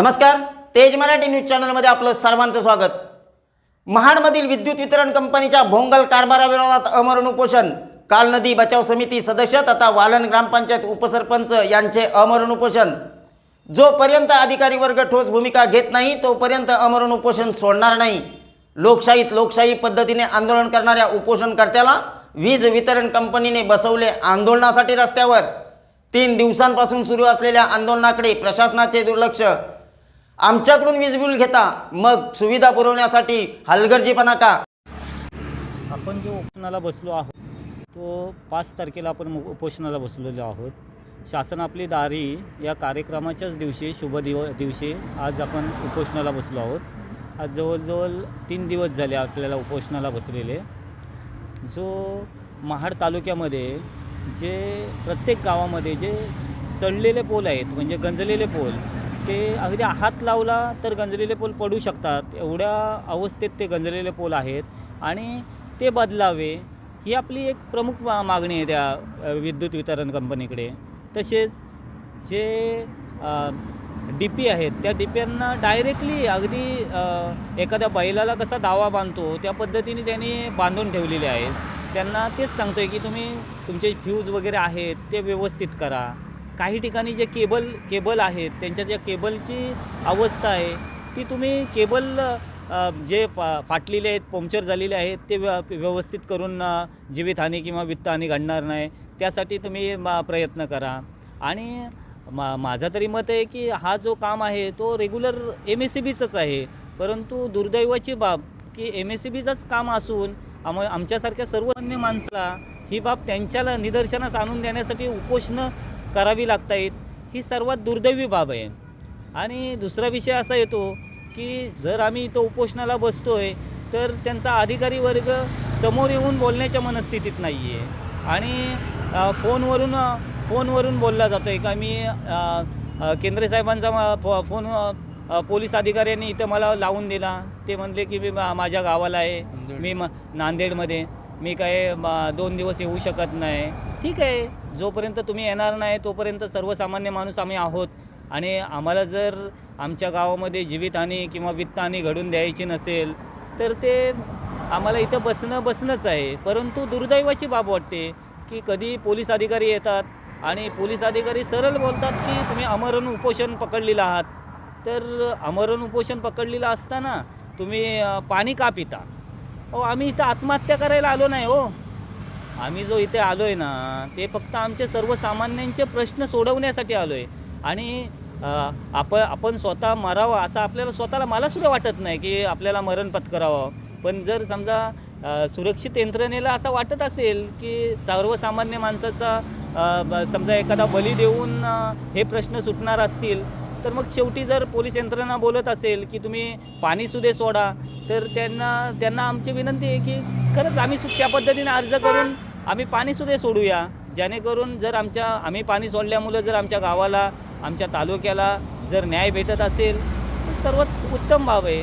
नमस्कार तेज मराठी न्यूज चॅनलमध्ये आपलं सर्वांचं स्वागत. महाडमधील विद्युत वितरण कंपनीच्या भोंगल कारभाराविरोधात अमरण उपोषण. काल नदी बचाव समिती सदस्य तथा वालन ग्रामपंचायत उपसरपंच यांचे अमरण उपोषण. जोपर्यंत अधिकारी वर्ग ठोस भूमिका घेत नाही तोपर्यंत अमरण उपोषण सोडणार नाही. लोकशाहीत लोकशाही पद्धतीने आंदोलन करणाऱ्या उपोषणकर्त्याला वीज वितरण कंपनीने बसवले आंदोलनासाठी रस्त्यावर. तीन दिवसांपासून सुरू असलेल्या आंदोलनाकडे प्रशासनाचे दुर्लक्ष. आमच्याकडून वीज बिल घेता मग सुविधा पुरवण्यासाठी हलगर्जीपणा का? आपण जो उपोषणाला बसलो आहोत तो पाच तारखेला आपण उपोषणाला बसलेलो आहोत. शासन आपली दारी या कार्यक्रमाच्याच दिवशी शुभ दिव दिवशी आज आपण उपोषणाला बसलो आहोत. आज जवळजवळ तीन दिवस झाले आपल्याला उपोषणाला बसलेले. जो महाड तालुक्यामध्ये जे प्रत्येक गावामध्ये जे सडलेले पोल आहेत म्हणजे गंजलेले पोल ते अगदी हात लावला तर गंजलेले पोल पडू शकतात. एवढ्या अवस्थेत ते गंजलेले पोल आहेत. आणि ते बदलावे ही आपली एक प्रमुख मा मागणी आहे त्या विद्युत वितरण कंपनीकडे. तसेच जे डी पी आहेत त्या डी पीयांना डायरेक्टली अगदी एखाद्या बैलाला कसा दावा बांधतो त्या पद्धतीने त्यांनी बांधून ठेवलेले आहेत. त्यांना तेच सांगतो आहे की तुम्ही तुमचे फ्यूज वगैरे आहेत ते व्यवस्थित करा. काही ठिकाणी जे केबल केबल आहेत त्यांच्या ज्या केबलची अवस्था आहे ती तुम्ही केबल जे फा फाटलेले आहेत पंक्चर झालेले आहेत ते व्य व्यवस्थित करून जीवितहानी किंवा वित्तहानी घडणार नाही त्यासाठी तुम्ही मा प्रयत्न करा. आणि मा माझं तरी मत आहे की हा जो काम आहे तो रेग्युलर एम एस सी बीचाच आहे. परंतु दुर्दैवाची बाब की एम एस सी बीचाच काम असून आम आमच्यासारख्या सर्वसामान्य माणसाला ही बाब त्यांच्याला निदर्शनास आणून देण्यासाठी उपोषणं करावी लागत आहेत ही सर्वात दुर्दैवी बाब आहे. आणि दुसरा विषय असा येतो की जर आम्ही इथं उपोषणाला बसतो आहे तर त्यांचा अधिकारी वर्ग समोर येऊन बोलण्याच्या मनस्थितीत नाही आहे आणि फोनवरून फोनवरून बोलला जातो आहे का? मी अ, केंद्रे साहेबांचा फो- फोन पोलीस अधिकाऱ्यांनी इथं मला लावून दिला. ते म्हणले की मी मा- माझ्या गावाला आहे. मी म नांदेडमध्ये. मी काय दोन दिवस येऊ शकत नाही. ठीक आहे जोपर्यंत तुम्ही येणार नाही तोपर्यंत सर्वसामान्य माणूस आम्ही आहोत. आणि आम्हाला जर आमच्या गावामध्ये जीवितहानी किंवा वित्तहानी घडून द्यायची नसेल तर ते आम्हाला इथं बसणं बसणंच आहे. परंतु दुर्दैवाची बाब वाटते की कधी पोलीस अधिकारी येतात आणि पोलीस अधिकारी सरळ बोलतात की तुम्ही अमरण उपोषण पकडलेलं आहात. तर अमरण उपोषण पकडलेलं असताना तुम्ही पाणी का पिता? हो आम्ही इथं आत्महत्या करायला आलो नाही हो. आम्ही जो इथे आलो आहे ना ते फक्त आमचे सर्वसामान्यांचे प्रश्न सोडवण्यासाठी आलो आहे आणि आपण आपण स्वतः मरावं असं आपल्याला स्वतःला मलासुद्धा वाटत नाही की आपल्याला मरण पत्करावं. पण जर समजा सुरक्षित यंत्रणेला असं वाटत असेल की सर्वसामान्य माणसाचा समजा एखादा बली देऊन हे प्रश्न सुटणार असतील तर मग शेवटी जर पोलीस यंत्रणा बोलत असेल की तुम्ही पाणीसुद्धा सोडा तर त्यांना त्यांना आमची विनंती आहे की खरंच आम्ही सु त्या पद्धतीने अर्ज करून आम्ही पाणीसुद्धा सोडूया. जेणेकरून जर आमच्या आम्ही पाणी सोडल्यामुळं जर आमच्या गावाला आमच्या तालुक्याला जर न्याय भेटत असेल तर सर्वात उत्तम बाब आहे.